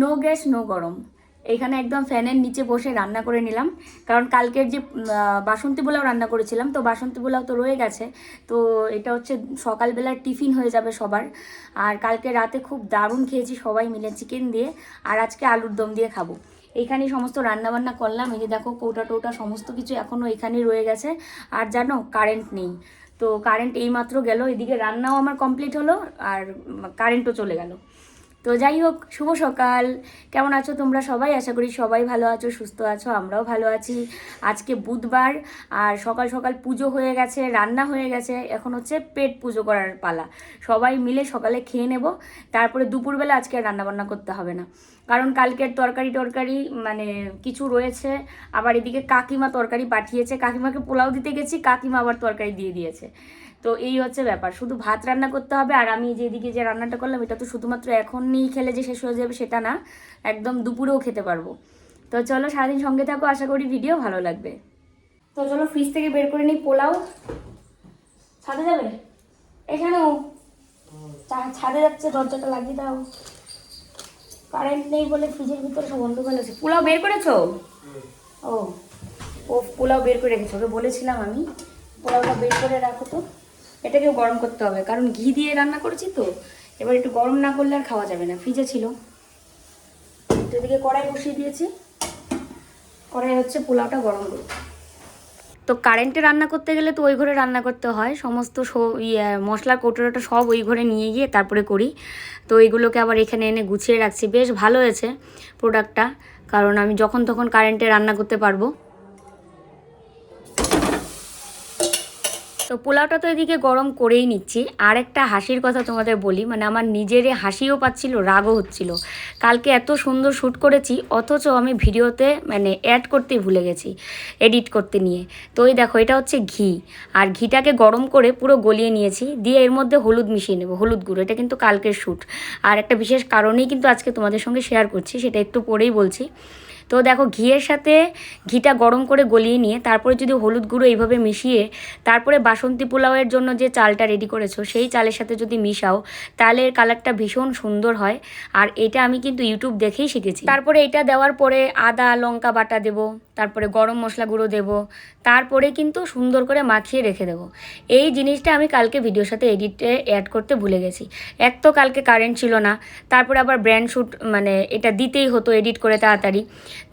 No gas no গরম। এখানে একদম ফ্যানের নিচে বসে রান্না করে নিলাম। কারণ কালকের যে বাসন্তী পোলাও রান্না করেছিলাম, তো বাসন্তী পোলাও তো রয়ে গেছে। তো এটা হচ্ছে সকালবেলার টিফিন হয়ে যাবে সবার। আর কালকে রাতে খুব দারুণ খেয়েছি সবাই মিলে চিকেন দিয়ে, আর আজকে আলুর দম দিয়ে খাব। এইখানেই সমস্ত রান্নাবান্না করলাম। এই যে দেখো, কৌটা টৌটা সমস্ত কিছু এখনও এখানেই রয়ে গেছে। আর জানো কারেন্ট নেই। তো কারেন্ট এইমাত্র গেল। এদিকে রান্নাও আমার কমপ্লিট হলো, আর কারেন্টও চলে গেল। তো যাই হোক, শুভ সকাল। কেমন আছো তোমরা সবাই? আশা করি সবাই ভালো আছো, সুস্থ আছো, আমরাও ভালো আছি। আজকে বুধবার, আর সকাল সকাল পুজো হয়ে গেছে, রান্না হয়ে গেছে, এখন হচ্ছে পেট পুজো করার পালা। সবাই মিলে সকালে খেয়ে নেব, তারপরে দুপুরবেলা আজকে আর রান্নাবান্না করতে হবে না। কারণ কালকের তরকারি টরকারি মানে কিছু রয়েছে, আবার এদিকে কাকিমা তরকারি পাঠিয়েছে। কাকিমাকে পোলাও দিতে গেছি, কাকিমা আবার তরকারি দিয়ে দিয়েছে। তো এই হচ্ছে ব্যাপার। শুধু ভাত রান্না করতে হবে আর আমি যেদিকে যে রান্নাটা করলাম, এটা তো শুধুমাত্র এখনই খেলে যে শেষ হয়ে যাবে সেটা না, একদম দুপুরেও খেতে পারব। তো চলো সারাদিন সঙ্গে থাকো, আশা করি ভিডিও ভালো লাগবে। তো চলো ফ্রিজ থেকে বের করে নিই পোলাও। ছাদে যাবে? এখানেও? ছাদে যাচ্ছে, দরজাটা লাগিয়ে দাও। কারেন্ট নেই বলে ফ্রিজের ভিতরে সব অন্ধকার আছে পোলাও বের করেছ? ও ও পোলাও বের করে রেখেছো, ওকে বলেছিলাম আমি। পোলাওটা বের করে রাখো তো। এটাকেও গরম করতে হবে। কারণ ঘি দিয়ে রান্না করেছি তো, এবার একটু গরম না করলে আর খাওয়া যাবে না। ফ্রিজে ছিল। তো এদিকে কড়াই বসিয়ে দিয়েছি। কড়াই হচ্ছে পোলাওটা গরম করব। তো কারেন্টে রান্না করতে গেলে তো ওই ঘরে রান্না করতে হয়। সমস্ত ইয়ে মশলার কৌটোটা সব ওই ঘরে নিয়ে গিয়ে তারপরে করি। তো এইগুলোকে আবার এখানে এনে গুছিয়ে রাখছি। বেশ ভালো হয়েছে প্রোডাক্টটা কারণ আমি যখন তখন কারেন্টে রান্না করতে পারব। তো পোলাওটা তো এদিকে গরম করেই নিচ্ছি। আর একটা হাসির কথা তোমাদের বলি মানে আমার নিজেরই হাসিও পাচ্ছিল, রাগও হচ্ছিল। কালকে এত সুন্দর শ্যুট করেছি, অথচ আমি ভিডিওতে মানে অ্যাড করতেই ভুলে গেছি এডিট করতে নিয়ে। তো এই দেখো, এটা হচ্ছে ঘি। আর ঘিটাকে গরম করে পুরো গলিয়ে নিয়েছি, দিয়ে এর মধ্যে হলুদ মিশিয়ে নেব, হলুদ গুঁড়ো। এটা কিন্তু কালকের শ্যুট। আর একটা বিশেষ কারণেই কিন্তু আজকে তোমাদের সঙ্গে শেয়ার করছি, সেটা একটু পরেই বলছি। তো দেখো ঘিয়ের সাথে ঘিটা গরম করে গলিয়ে নিয়ে তারপরে যদি হলুদ গুঁড়ো এইভাবে মিশিয়ে তারপরে বাসন্তী পোলাওয়ের জন্য যে চালটা রেডি করেছ, সেই চালের সাথে যদি মিশাও, তাহলে এর কালারটা ভীষণ সুন্দর হয়। আর এটা আমি কিন্তু ইউটিউব দেখেই শিখেছি। তারপরে এটা দেওয়ার পরে আদা, লঙ্কা বাটা দেব। তারপরে গরম মশলা গুঁড়ো দেব, তারপরে কিন্তু সুন্দর করে মাখিয়ে রেখে দেবো। এই জিনিসটা আমি কালকে ভিডিওর সাথে এডিটে অ্যাড করতে ভুলে গেছি। এক তো কালকে কারেন্ট ছিল না, তারপরে আবার ব্র্যান্ড শ্যুট মানে এটা দিতেই হতো এডিট করে তাড়াতাড়ি।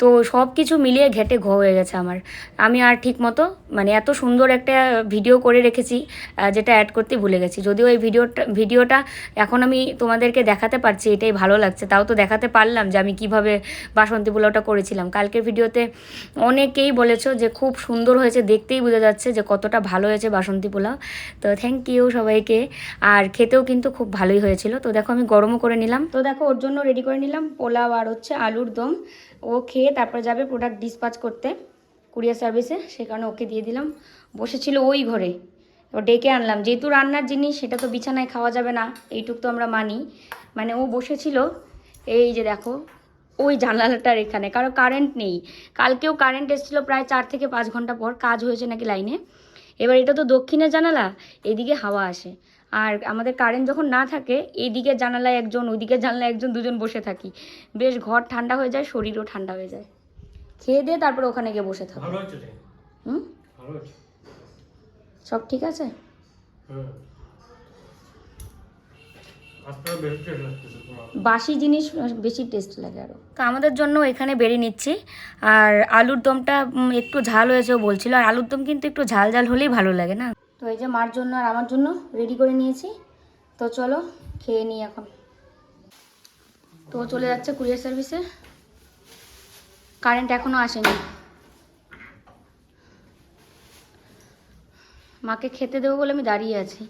তো সব কিছু মিলিয়ে ঘেটে ঘ হয়ে গেছে আমার। আমি আর ঠিক মতো মানে এত সুন্দর একটা ভিডিও করে রেখেছি যেটা অ্যাড করতে ভুলে গেছি। যদিও এই ভিডিওটা ভিডিওটা এখন আমি তোমাদেরকে দেখাতে পারছি, এটাই ভালো লাগছে। তাও তো দেখাতে পারলাম যে আমি কীভাবে বাসন্তী পোলাওটা করেছিলাম। কালকের ভিডিওতে অনেকেই বলেছ যে খুব সুন্দর হয়েছে, দেখতেই বোঝা যাচ্ছে যে কতটা ভালো হয়েছে বাসন্তী পোলাও তো থ্যাংক ইউ সবাইকে। আর খেতেও কিন্তু খুব ভালোই হয়েছিল। তো দেখো আমি গরমও করে নিলাম। তো দেখো ওর জন্য রেডি করে নিলাম পোলাও আর হচ্ছে আলুর দম। ও খেয়ে তারপরে যাবে প্রোডাক্ট ডিসপাচ করতে কুরিয়ার সার্ভিসে সে কারণে ওকে দিয়ে দিলাম। বসেছিল ওই ঘরে। এবার ডেকে আনলাম। যেহেতু রান্নার জিনিস, সেটা তো বিছানায় খাওয়া যাবে না। এইটুক তো আমরা মানি। মানে ও বসেছিল। এই যে দেখো ওই জানালাটার এখানে কারণ কারেন্ট নেই। কালকেও কারেন্ট এসেছিল প্রায় চার থেকে পাঁচ ঘণ্টা পর কাজ হয়েছে নাকি লাইনে এবার এটা তো দক্ষিণের জানালা এদিকে হাওয়া আসে। আর আমাদের কারেন্ট যখন না থাকে এইদিকে জানালায় একজন ওইদিকে জানালায় একজন দুজন বসে থাকি। বেশ ঘর ঠান্ডা হয়ে যায় শরীরও ঠান্ডা হয়ে যায়। খেয়ে দিয়ে তারপরে ওখানে গিয়ে বসে থাকো। হুম? সব ঠিক আছে? হুম। বাসি জিনিস বেশি টেস্ট লাগে আরও তো আমাদের জন্য এখানে বেরিয়ে নিচ্ছি। আর আলুর দমটা একটু ঝাল হয়েছে বলছিল। আর আলুর দম কিন্তু একটু ঝাল ঝাল হলেই ভালো লাগে না? তো এই যে মার জন্য আর আমার জন্য রেডি করে নিয়েছি। তো চলো খেয়ে নিই এখন। তো চলে যাচ্ছে কুরিয়ার সার্ভিসে কারেন্ট এখনও আসেনি। মাকে খেতে দেবো বলে আমি দাঁড়িয়ে আছি।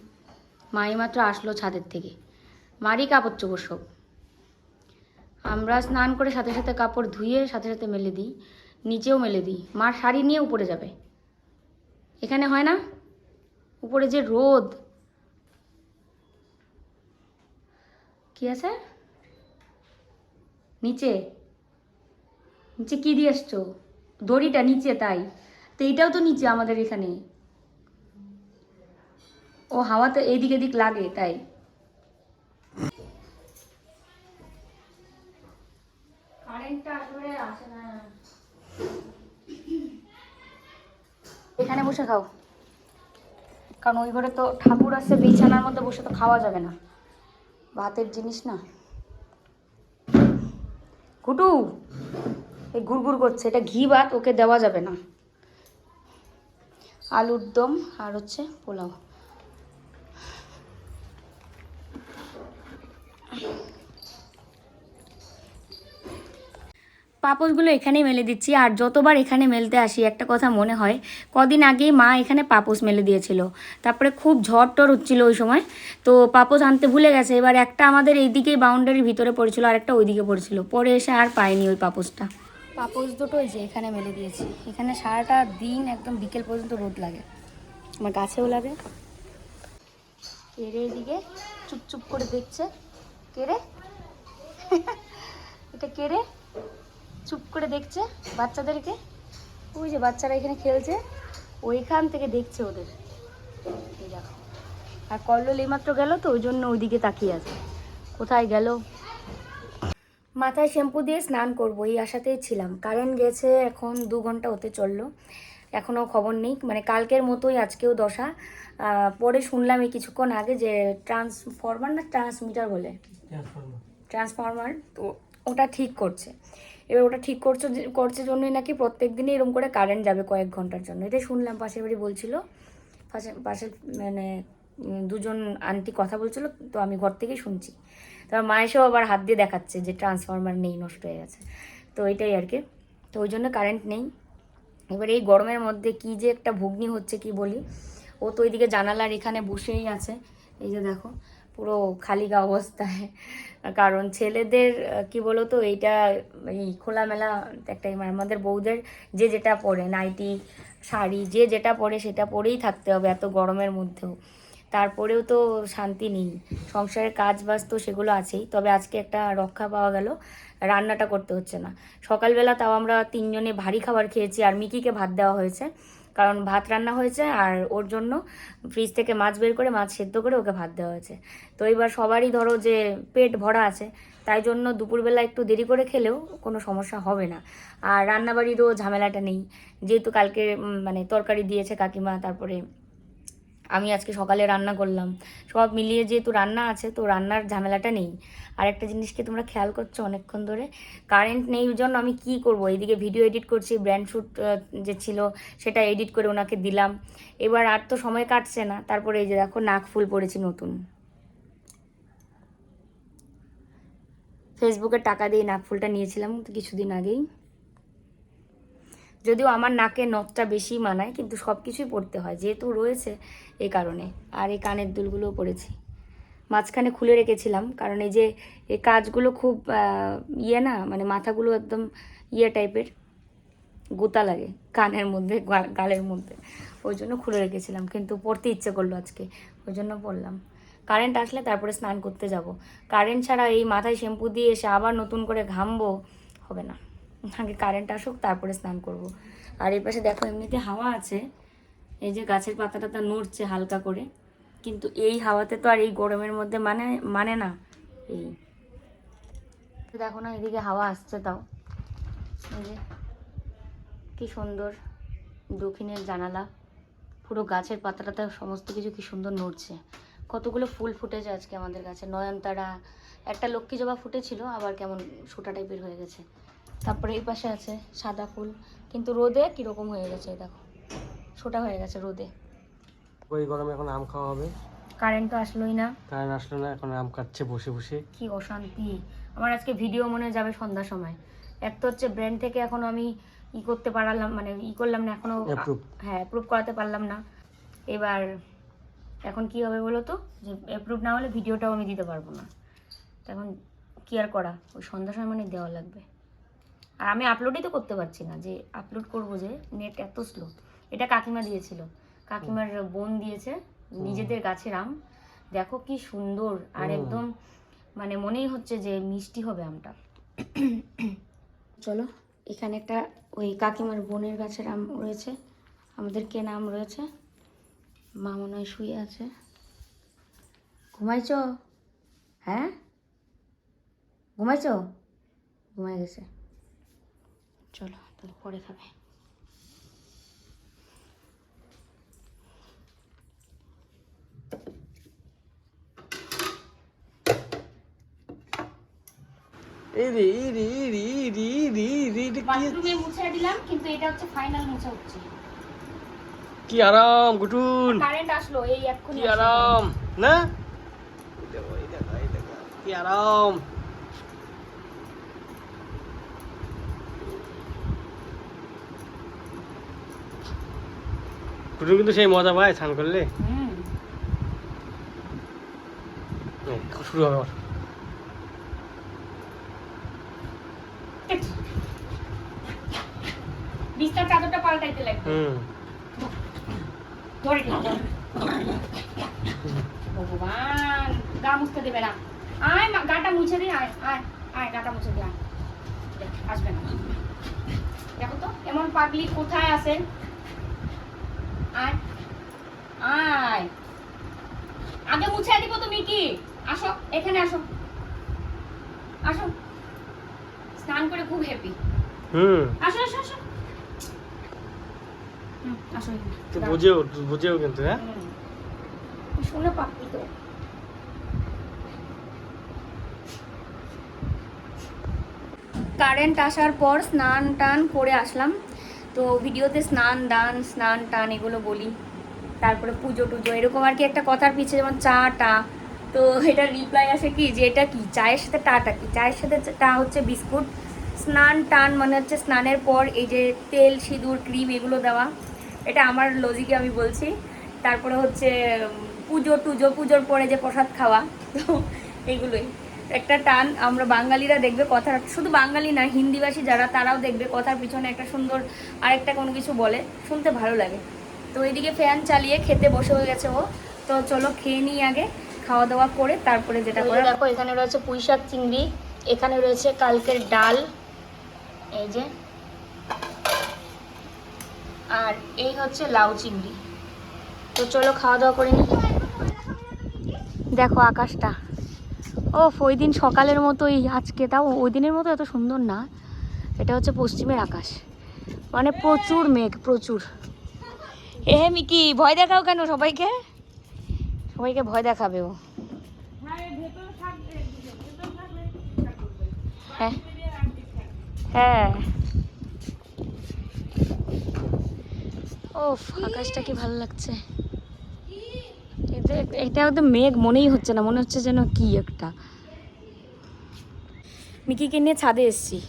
মা মাত্র আসলো ছাদের থেকে। মারই কাপড় চোপড় সব। আমরা স্নান করে সাথে সাথে কাপড় ধুয়ে সাথে সাথে মেলে দিই, নিচেও মেলে দিই। মার শাড়ি নিয়ে উপরে যাবে। এখানে হয় না? উপরে যে রোদ। কি আছে? নিচে। নিচে কি দিয়ে এসছো? দড়িটা নিচে তাই। তো এইটাও তো নিচে আমাদের এখানে। ও হাওয়াতে এদিক এদিক লাগে তাই। এখানে বসে খাও। কারণ ওই ঘরে তো ঠাকুর আছে, বিছানার মধ্যে বসে তো খাওয়া যাবে না। ভাতের জিনিস না। কুটু এই গুড়গুড় করছে। এটা ঘি ভাত, ওকে দেওয়া যাবে না। আলুর দম আর হচ্ছে পোলাও। পাপোশগুলো এখানেই মেলে দিচ্ছি আর যতবার এখানে মেলতে আসি, একটা কথা মনে হয়, কদিন আগেই মা এখানে পাপোশ মেলে দিয়েছিল। তারপরে খুব ঝড় টর হচ্ছিল ওই সময়। তো পাপোশ আনতে ভুলে গেছে, এবার একটা আমাদের এইদিকেই বাউন্ডারির ভিতরে পড়েছিল আর একটা ওইদিকে পড়েছিল। পরে এসে আর পাইনি ওই পাপোশটা। পাপোশ দুটো যে এখানে মেলে দিয়েছি। এখানে সারাটা দিন একদম বিকেল পর্যন্ত রোদ লাগে। আমার গাছেও লাগে। কেড়ে এদিকে চুপচুপ করে দেখছে। কেড়ে? এটা কেড়ে? চুপ করে দেখছে বাচ্চাদেরকে? ওই যে বাচ্চারা এখানে খেলছে ওইখান থেকে দেখছে ওদের। দেখো। আর কল্লোল এইমাত্র গেল তো ওই জন্য ওইদিকে তাকিয়ে আছে। কোথায় গেল? মাথায় শ্যাম্পু দিয়ে স্নান করব এই আশাতেই ছিলাম। কারেন্ট গেছে এখন দু ঘণ্টা হতে চলল। এখনও খবর নেই। মানে কালকের মতোই আজকেও দশা। পরে শুনলাম এই কিছুক্ষণ আগে যে ট্রান্সফরমার না ট্রান্সমিটার বলে? ট্রান্সফর্মার। ট্রান্সফরমার তো ওটা ঠিক করছে। এবার ওটা ঠিক করছ করছে জন্যই নাকি প্রত্যেক দিনই এরকম করে কারেন্ট যাবে কয়েক ঘণ্টার জন্য। এটাই শুনলাম, পাশের বাড়ি বলছিল। পাশে পাশে মানে দুজন আন্টি কথা বলছিল, তো আমি ঘর থেকেই শুনছি। তারপর মা এসেও আবার হাত দিয়ে দেখাচ্ছে যে ট্রান্সফরমার নেই, নষ্ট হয়ে গেছে। তো এটাই আর কি। তো ওই জন্য কারেন্ট নেই। এবার এই গরমের মধ্যে কি যে একটা ভুগনি হচ্ছে কি বলি? ও তো ওইদিকে জানালার এখানে বসেই আছে। এই যে দেখো, পুরো খালি গা অবস্থায়। কারণ ছেলেদের কি বলো তো এইটা, এই খোলামেলা একটা মানে আমাদের বউদের যে যেটা পরে, নাইটি, শাড়ি, যে যেটা পরে সেটা পরেই থাকতে হবে এত গরমের মধ্যেও। তারপরেও তো শান্তি নেই। সংসারের কাজ বাজ তো সেগুলো আছেই। তবে আজকে একটা রক্ষা পাওয়া গেল। রান্নাটা করতে হচ্ছে না। সকালবেলা তাও আমরা তিনজনে ভারী খাবার খেয়েছি আর মিকিকে ভাত দেওয়া হয়েছে। কারণ ভাত রান্না হয়েছে আর ওর জন্য ফ্রিজ থেকে মাছ বের করে মাছ সেদ্ধ করে ওকে ভাত দেওয়া হয়েছে। তো এবার সবারই ধরো যে পেট ভরা আছে, তাই জন্য দুপুরবেলা একটু দেরি করে খেলেও কোনো সমস্যা হবে না। আর রান্নাবাড়িরও ঝামেলাটা নেই। যেহেতু কালকে মানে তরকারি দিয়েছে কাকিমা, তারপরে আমি আজকে সকালে রান্না করলাম। সব মিলিয়ে যেহেতু রান্না আছে, তো রান্নার ঝামেলাটা নেই। আর একটা জিনিসকে তোমরা খেয়াল করছ অনেকক্ষণ ধরে। কারেন্ট নেই জন্য আমি কি করব? এইদিকে ভিডিও এডিট করছি ব্র্যান্ড শ্যুট যে ছিল সেটা এডিট করে ওনাকে দিলাম। এবার আর তো সময় কাটছে না। তারপরে এই যে দেখো, নাক ফুল পড়েছি নতুন। ফেসবুকে টাকা দিয়ে নাক ফুলটা নিয়েছিলাম কিছুদিন আগেই। যদিও আমার নাকে নখটা বেশি মানায়, কিন্তু সব কিছুই পড়তে হয়, যেহেতু রয়েছে এই কারণে। আর এই কানের দুলগুলোও পড়েছি। মাঝখানে খুলে রেখেছিলাম, কারণ এই যে এই কাজগুলো খুব ইয়ে না মানে মাথাগুলো একদম ইয়ে টাইপের, গোতা লাগে কানের মধ্যে গালের মধ্যে। ওই জন্য খুলে রেখেছিলাম, কিন্তু পড়তে ইচ্ছে করল আজকে, ওই জন্য পড়লাম। কারেন্ট আসলে তারপরে স্নান করতে যাব। কারেন্ট ছাড়া এই মাথায় শ্যাম্পু দিয়ে এসে আবার নতুন করে ঘামবো, হবে না। আগে কারেন্ট আসুক, তারপরে স্নান করব। আর এই পাশে দেখো এমনিতে হাওয়া আছে। এই যে গাছের পাতাটা তা নড়ছে হালকা করে। কিন্তু এই হাওয়াতে তো আর এই গরমের মধ্যে মানে মানে না। এই দেখো না, এদিকে হাওয়া আসছে তাও। এই যে কি সুন্দর দক্ষিণের জানালা। পুরো গাছের পাতা টাতা সমস্ত কিছু কি সুন্দর নড়ছে। কতগুলো ফুল ফুটেছে আজকে আমাদের গাছে। নয়নতারা, একটা লক্ষ্মী জবা ফুটেছিল, আবার কেমন সোটা টাইপের হয়ে গেছে। তারপরে এই পাশে আছে সাদা ফুল। কিন্তু রোদে কীরকম হয়ে গেছে দেখো। ছোটা হয়ে গেছে রোদে। ওই গরমে এখন আম খাওয়া হবে। কারেন্ট তো আসলোই না। কারেন্ট আসলো না এখন আম কাটছে বসে বসে। কি অশান্তি। আমার আজকে ভিডিও মনে যাবে সন্ধ্যার সময়। এক তো হচ্ছে ব্র্যান্ড থেকে এখন আমি ই করতে পারলাম মানে ই করলাম না এখনও. হ্যাঁ অ্যাপ্রুভ করাতে পারলাম না। এবার এখন কি হবে বলো তো? যে অ্যাপ্রুভ না হলে ভিডিওটাও আমি দিতে পারব না। তো এখন কি আর করা? ওই সন্ধ্যার সময় মানে দেওয়া লাগবে। আর আমি আপলোডই তো করতে পারছি না যে আপলোড করব যে নেট এত স্লো এটা কাকিমা দিয়েছিল। কাকিমার বোন দিয়েছে নিজেদের গাছের আম। দেখো কি সুন্দর আর একদম মানে মনেই হচ্ছে যে মিষ্টি হবে আমটা। চলো এখানে একটা ওই কাকিমার বোনের গাছের আম রয়েছে আমাদের কেনা আম রয়েছে। মা মনে হয় শুয়ে আছে। ঘুমাইছ? হ্যাঁ? ঘুমাইছ? ঘুমাই গেছে। চলো তাহলে পরে খাবে। বাথরুমে মুছে দিলাম কিন্তু এটা হচ্ছে ফাইনাল মুছা হচ্ছে। কি আরাম গুটুন। কারেন্ট আসলো এই এক্ষুনি কি আরাম না? কি আরাম। গুটুন কিন্তু সেই মজা পায় স্নান করলে। শুরু হবে বিস্তার চাদরটা পাল্টাইতে লাগবে। হুম। ধরে ভগবান গা মুছতে দেবে না। আয় গাটা মুছে দে আয় আয় আয় গাটা মুছে দে আয়। আসবে না। দেখো তো এমন পাগলি কোথায় আছে আয় আয় আগে মুছে দিব তুমি কি? আসো এখানে আসো। আসো। স্নান করে খুব হ্যাপি হুম। আসো আসো আসো। আসো। বুঝেও বুঝেও কিন্তু হ্যাঁ? শুনে পাপি তো। কারেন্ট আসার পর স্নান টান করে আসলাম। তো ভিডিওতে স্নান দান স্নান টান এগুলো বলি। তারপরে পুজো টুজো, এরকম আর কি একটা কথার পিছে যেমন চা টা তো এটা রিপ্লাই আসে কি যে এটা কি? চায়ের সাথে টাটা কি? চায়ের সাথে টা হচ্ছে বিস্কুট। স্নান টান মানে হচ্ছে স্নানের পর এই যে তেল, সিঁদুর, ক্রিম এগুলো দেওয়া। এটা আমার লজিকে আমি বলছি। তারপরে হচ্ছে পুজো টুজো, পুজোর পরে যে প্রসাদ খাওয়া, তো এগুলোই। একটা টান, আমরা বাঙালিরা দেখবে কথা শুধু বাঙালি না হিন্দিভাষী যারা, তারাও দেখবে কথার পিছনে একটা সুন্দর আরেকটা কোনো কিছু বলে। শুনতে ভালো লাগে। তো এইদিকে ফ্যান চালিয়ে খেতে বসে হয়ে গেছে ও। তো চলো খেয়ে নিই আগে খাওয়া দাওয়া করে তারপরে যেটা করে দেখো এখানে রয়েছে পুঁই শাক চিংড়ি এখানে রয়েছে কালকের ডাল এই যে আর এই হচ্ছে লাউ চিংড়ি। তো চলো খাওয়া দাওয়া করে নিই। দেখো আকাশটা। ও ওই দিন সকালের মতোই আজকে তাও ওই দিনের মতো এত সুন্দর না। এটা হচ্ছে পশ্চিমের আকাশ। মানে প্রচুর মেঘ প্রচুর। এ হে মিকি ভয় দেখাও কেন সবাইকে? সবাইকে ভয় দেখাবে ও। হ্যাঁ হ্যাঁ। ও আকাশটা কি ভালো লাগছে। এটা- এটা একদম মেঘ মনেই হচ্ছে না মনে হচ্ছে যেন কি একটা। মিকিকে নিয়ে ছাদে এসছি।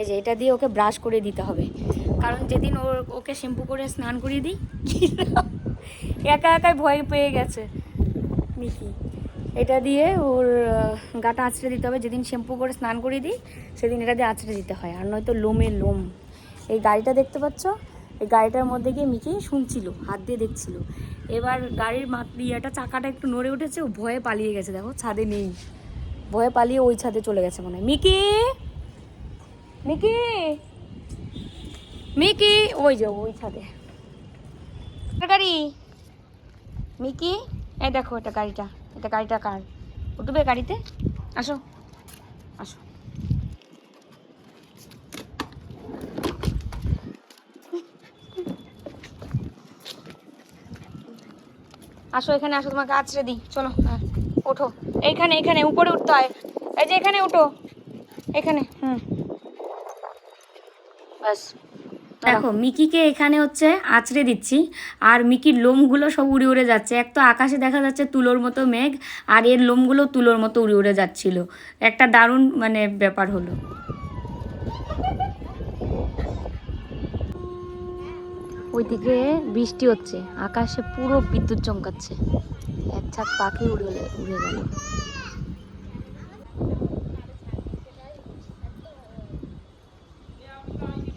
এই যে এটা দিয়ে ওকে ব্রাশ করে দিতে হবে। কারণ যেদিন ওর ওকে শ্যাম্পু করে স্নান করিয়ে দিই, একা একাই ভয় পেয়ে গেছে। মিকি, এটা দিয়ে ওর গাটা আঁচড়ে দিতে হবে। যেদিন শ্যাম্পু করে স্নান করিয়ে দিই, সেদিন এটা দিয়ে আঁচড়ে দিতে হয়। আর নয়তো লোমে লোম। এই গাড়িটা দেখতে পাচ্ছ? এই গাড়িটার মধ্যে গিয়ে মিকি শুনছিল, হাত দিয়ে দেখছিল। এবার গাড়ির ইয়েটা চাকাটা একটু নড়ে উঠেছে, ও ভয়ে পালিয়ে গেছে। দেখো, ছাদে নেই। ভয়ে পালিয়ে ওই ছাদে চলে গেছে মনে হয়। মিকি! মিকি? মিকি, ওই যে ওই ছাদে। গাড়ি। মিকি, এই দেখো এটা গাড়িটা। এটা গাড়িটা কার? উঠবে গাড়িতে? আসো। আসো। আসো এখানে, আসো তোমাকে আছড়ে দিই চলো হ্যাঁ। ওঠো। এইখানে এখানে উপরে উঠতে হয়। এই যে এখানে উঠো। এখানে, হুম। দেখো মিকিকে এখানে হচ্ছে আছড়ে দিচ্ছি আর মিকির লোমগুলো সব উড়ে উড়ে যাচ্ছে। এক তো আকাশে দেখা যাচ্ছে তুলোর মতো মেঘ আর এর লোমগুলো তুলোর মতো উড়ে উড়ে যাচ্ছিল। একটা দারুণ মানে ব্যাপার হলো। ওইদিকে বৃষ্টি হচ্ছে আকাশে পুরো বিদ্যুৎ চমকাচ্ছে। এক ছাক পাখি উড়ে উড়ে গেল।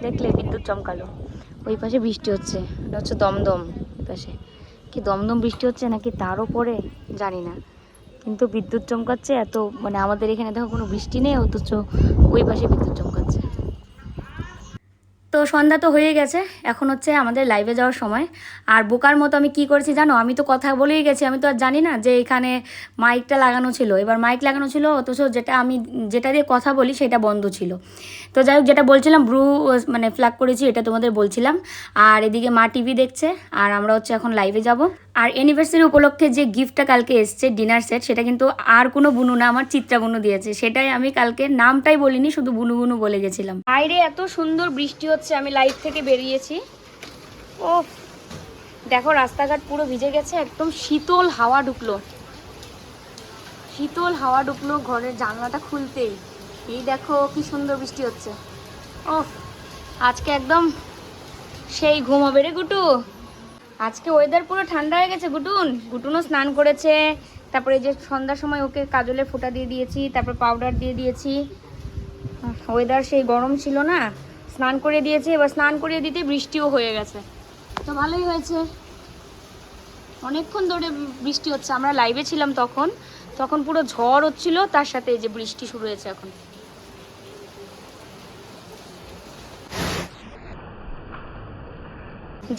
দেখলে বিদ্যুৎ চমকালো। ওই পাশে বৃষ্টি হচ্ছে, এটা হচ্ছে দমদম পাশে। কি দমদম বৃষ্টি হচ্ছে নাকি তারও পরে জানি না। কিন্তু বিদ্যুৎ চমকাচ্ছে, এত মানে আমাদের এখানে দেখো কোনো বৃষ্টি নেই, অথচ ওই পাশে বিদ্যুৎ চমকাচ্ছে। তো সন্ধ্যা তো হয়ে গেছে, এখন হচ্ছে আমাদের লাইভে যাওয়ার সময়। আর বোকার মতো আমি কি করেছি জানো? আমি তো কথা বলেই গেছি, আমি তো আর জানি না যে এখানে মাইকটা লাগানো ছিল। এবার মাইক লাগানো ছিল, অথচ যেটা আমি, যেটা দিয়ে কথা বলি সেটা বন্ধ ছিল। তো যাই হোক, যেটা বলছিলাম ব্রু মানে ফ্ল্যাগ করেছি, এটা তোমাদের বলছিলাম। আর এদিকে মা টিভি দেখছে, আর আমরা হচ্ছে এখন লাইভে যাব। আর অ্যানিভার্সারি উপলক্ষে যে গিফটটা কালকে এসছে ডিনার সেট সেটা কিন্তু আর কোনো বুনু না, আমার চিত্রা বুনু দিয়েছে। সেটাই আমি কালকে নামটাই বলিনি, শুধু বুনু বুনু বলে গেছিলাম। বাইরে এত সুন্দর বৃষ্টি হচ্ছে, আমি লাইভ থেকে বেরিয়েছি। ও দেখো রাস্তাঘাট পুরো ভিজে গেছে, একদম শীতল হাওয়া ঢুকলো। শীতল হাওয়া ঢুকলো ঘরের জানলাটা খুলতেই। এই দেখো কি সুন্দর বৃষ্টি হচ্ছে। ও আজকে একদম সেই ঘুমাবে রে গুটু। আজকে ওয়েদার পুরো ঠান্ডা হয়ে গেছে গুটুন গুটুনও স্নান করেছে। তারপরে যে সন্ধ্যার সময় ওকে কাজলে ফোঁটা দিয়ে দিয়েছি, তারপর পাউডার দিয়ে দিয়েছি। ওয়েদার সেই গরম ছিল না। স্নান করে দিয়েছে, এবার স্নান করিয়ে দিতে বৃষ্টিও হয়ে গেছে। তো ভালোই হয়েছে। অনেকক্ষণ ধরে বৃষ্টি হচ্ছে, আমরা লাইভে ছিলাম তখন। তখন পুরো ঝড় হচ্ছিল, তার সাথে এই যে বৃষ্টি শুরু হয়েছে এখন।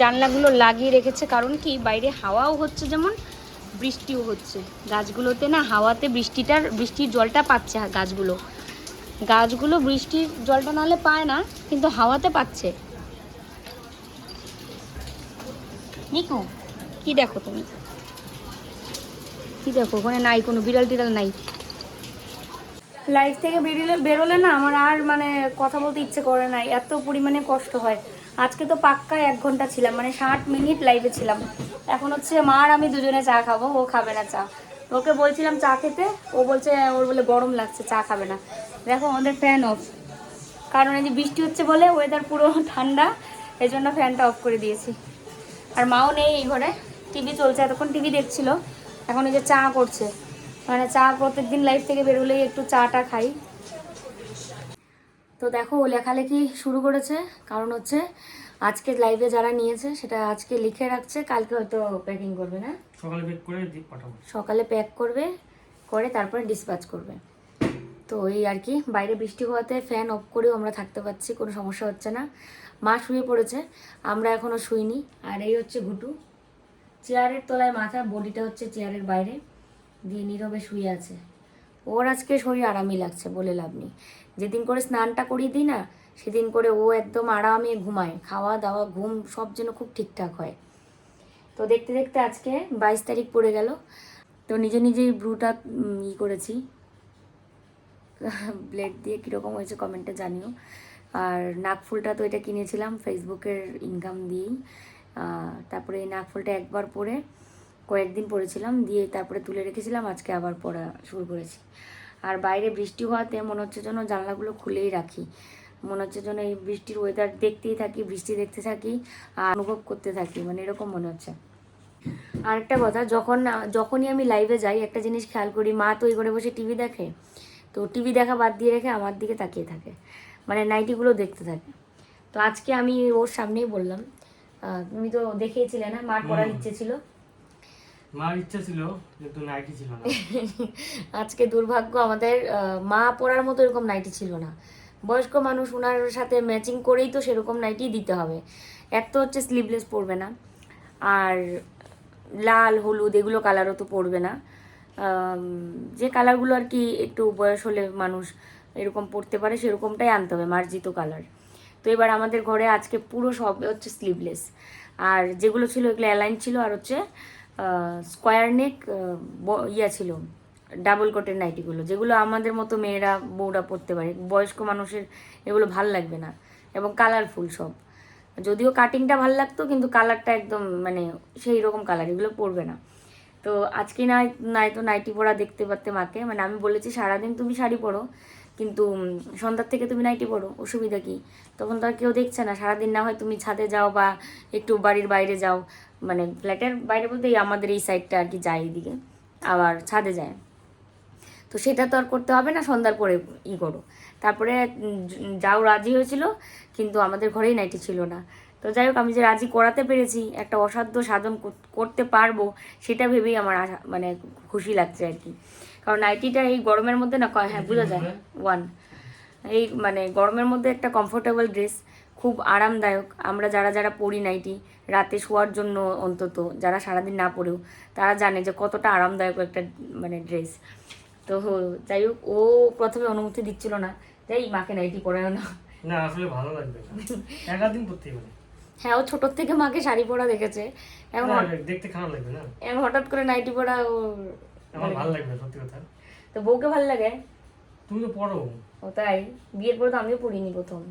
জানলাগুলো লাগিয়ে রেখেছে, কারণ কি? বাইরে হাওয়াও হচ্ছে যেমন, বৃষ্টিও হচ্ছে। গাছগুলোতে না হাওয়াতে বৃষ্টিটার, বৃষ্টির জলটা পাচ্ছে গাছগুলো। গাছগুলো বৃষ্টির জলটা নাহলে পায় না, কিন্তু হাওয়াতে পাচ্ছে। নিকু, কি দেখো তুমি? কি দেখো? ওখানে নাই কোনো, বিড়াল টিড়াল নাই। লাইফ থেকে বেরোলে বেরোলে না আমার আর মানে কথা বলতে ইচ্ছে করে না, এত পরিমাণে কষ্ট হয়। আজকে তো পাক্কা এক ঘণ্টা ছিলাম মানে ষাট মিনিট লাইভে ছিলাম। এখন হচ্ছে মা আর আমি দুজনে চা খাব, ও খাবে না চা। ওকে বলছিলাম চা খেতে, ও বলছে, ওর বলে গরম লাগছে, চা খাবে না। দেখো, আমাদের ফ্যান অফ কারণ এই যে বৃষ্টি হচ্ছে বলে ওয়েদার পুরো ঠান্ডা, এই জন্য ফ্যানটা অফ করে দিয়েছি। আর মাও নেই এই ঘরে টিভি চলছে, এতক্ষণ টিভি দেখছিল। এখন এই যে চা করছে। মানে চা প্রত্যেকদিন লাইফ থেকে বেরোলেই একটু চাটা খাই। তো দেখো ও লেখালেখি শুরু করেছে। কারণ হচ্ছে আজকে লাইভে যারা নিয়েছে সেটা আজকে লিখে রাখছে কালকে হয়তো প্যাকিং করবে না? সকালে বেক করে পাঠাবো। সকালে প্যাক করবে করে তারপরে ডিসপ্যাচ করবে। তো এই আর কি বাইরে বৃষ্টি হওয়াতে ফ্যান অফ করেও আমরা থাকতে পারছি কোনো সমস্যা হচ্ছে না। মা শুয়ে পড়েছে আমরা এখনও শুইনি। আর এই হচ্ছে ঘুটু। চেয়ারের তলায় মাথা বডিটা হচ্ছে চেয়ারের বাইরে। দিয়ে নীরবে শুয়ে আছে। ওর আজকে শরীর আরামই লাগছে বলে লাভ নেই। যেদিন করে স্নানটা করিয়ে দিই না, সেদিন করে ও একদম আরামে ঘুমায়। খাওয়া দাওয়া, ঘুম সব যেন খুব ঠিকঠাক হয়। তো দেখতে দেখতে আজকে বাইশ তারিখ পড়ে গেল। তো নিজে নিজেই ব্রুটা ই করেছি। ব্লেড দিয়ে কীরকম হয়েছে কমেন্টে জানিও। আর নাকফুলটা তো এটা কিনেছিলাম ফেসবুকের ইনকাম দিয়েই। তারপরে এই নাকফুলটা একবার পরে কয়েকদিন পরেছিলাম, দিয়ে তারপরে তুলে রেখেছিলাম, আজকে আবার পরা শুরু করেছি। আর বাইরে বৃষ্টি হওয়াতে মনে হচ্ছে যেন জানলাগুলো খুলেই রাখি। মনে হচ্ছে যেন এই বৃষ্টির ওয়েদার দেখতেই থাকি বৃষ্টি দেখতে থাকি আর অনুভব করতে থাকি মানে এরকম মনে হচ্ছে। আরেকটা কথা যখন যখনই আমি লাইভে যাই একটা জিনিস খেয়াল করি মা তো ওই ঘরে বসে টিভি দেখে তো টিভি দেখা বাদ দিয়ে রেখে আমার দিকে তাকিয়ে থাকে মানে নাইটিগুলো দেখতে থাকে। তো আজকে আমি ওর সামনেই বললাম তুমি তো দেখেছিলে না মার পড়ার ইচ্ছে ছিল মার ইচ্ছা ছিল, কিন্তু নাইটি ছিল না। আজকে দুর্ভাগ্য আমাদের মা পরার মতো এরকম নাইটি ছিল না। বয়স্ক মানুষ ওনার সাথে ম্যাচিং করেই তো সেরকম নাইটি দিতে হবে। এক তো হচ্ছে স্লিভলেস পরবে না, আর লাল, হলুদ এগুলো কালারও তো পরবে না। যে কালারগুলো আর কি একটু বয়স হলে মানুষ এরকম পরতে পারে, সেরকমটাই আনতে হবে, মার্জিত কালার তো এবার আমাদের ঘরে আজকে পুরো সব হচ্ছে স্লিভলেস আর যেগুলো ছিল এগুলো অ্যালাইন ছিল, আর হচ্ছে স্কোয়ার নেক ইয়া ছিল ডাবল কোটের নাইটিগুলো যেগুলো আমাদের মতো মেয়েরা, বউরা পরতে পারে। বয়স্ক মানুষের এগুলো ভালো লাগবে না। এবং কালারফুল সব। যদিও কাটিংটা ভালো লাগতো, কিন্তু কালারটা একদম মানে সেই রকম কালার এগুলো পরবে না। তো আজকে নাই নাই তো নাইটি পরা দেখতে পারতে মাকে। মানে আমি বলেছি, সারাদিন তুমি শাড়ি পরো। কিন্তু সন্ধ্যার থেকে তুমি নাইটি পড়ো অসুবিধা কি? তখন তো আর কেউ দেখছে না, সারাদিন না হয় তুমি ছাদে যাও বা একটু বাড়ির বাইরে যাও। মানে ফ্ল্যাটের বাইরে বলতে আমাদের এই সাইডটা আর কি যায় এদিকে আবার ছাদে যায়। তো সেটা তো আর করতে হবে না, সন্ধ্যার পরে ই করো। তারপরে যাও রাজি হয়েছিল, কিন্তু আমাদের ঘরেই নাইটি ছিল না। তো যাই হোক, আমি যে রাজি করাতে পেরেছি, একটা অসাধ্য সাধন করতে পারব, সেটা ভেবেই আমার মানে খুশি লাগছে আর কি। কারণ নাইটিটা এই গরমের মধ্যে না হ্যাঁ বোঝা যায়। ওয়ান এই মানে গরমের মধ্যে একটা কমফোর্টেবল ড্রেস খুব আরামদায়ক। আমরা যারা যারা পরি নাইটি রাতে শোয়ার জন্য অন্তত যারা সারাদিন না পরেও তারা জানে যে কতটা আরামদায়ক একটা মানে ড্রেস তো যাই হোক ও প্রথমে অনুমতি দিচ্ছিল না। যাই মাকে নাইটি পরায় না। না আসলে ভালো লাগবে একাদিন পরতেই পারে হ্যাঁ ও ছোটোর থেকে মাকে শাড়ি পরা দেখেছে। এখন হঠাৎ- দেখতে খারাপ লাগবে না। এখন হঠাৎ করে নাইটি পরা ও আমার ভালো লাগবে সত্যি কথা। তো বউকে ভালো লাগে? তুমি তো পড়ো। ও তাই? বিয়ের পরে তো আমিও পড়িনি প্রথম।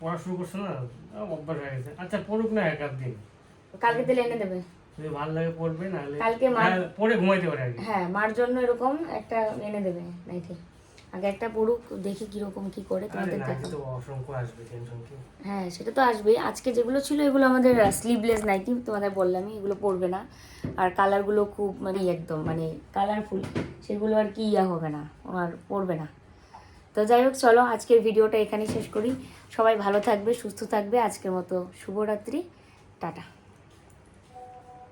পড়া শুরু করছ না? অভ্যাস হয়ে গেছে। আচ্ছা পড়ুক না এক দিন। কালকে দিলে এনে দেবে। যদি ভালো লাগে পড়বে না কালকে মা- পড়ে ঘুমাইতে পারে হ্যাঁ মার জন্য এরকম একটা এনে দেবে নাইটি। আগে একটা পড়ুক দেখি কীরকম কি করে তোমাদের না দেখো। তো অসংখ্য আসবে টেনশন কি? হ্যাঁ সেটা তো আসবেই। আজকে যেগুলো ছিল এগুলো আমাদের স্লিভলেস নাইটি তোমাদের বললামই এগুলো পড়বে না। আর কালারগুলো খুব মানে একদম মানে কালারফুল সেগুলো আর কি ইয়া হবে না আর পড়বে না। তো যাই হোক চলো আজকের ভিডিওটা এখানেই শেষ করি। সবাই ভালো থাকবে সুস্থ থাকবে। আজকের মতো শুভরাত্রি। টাটা।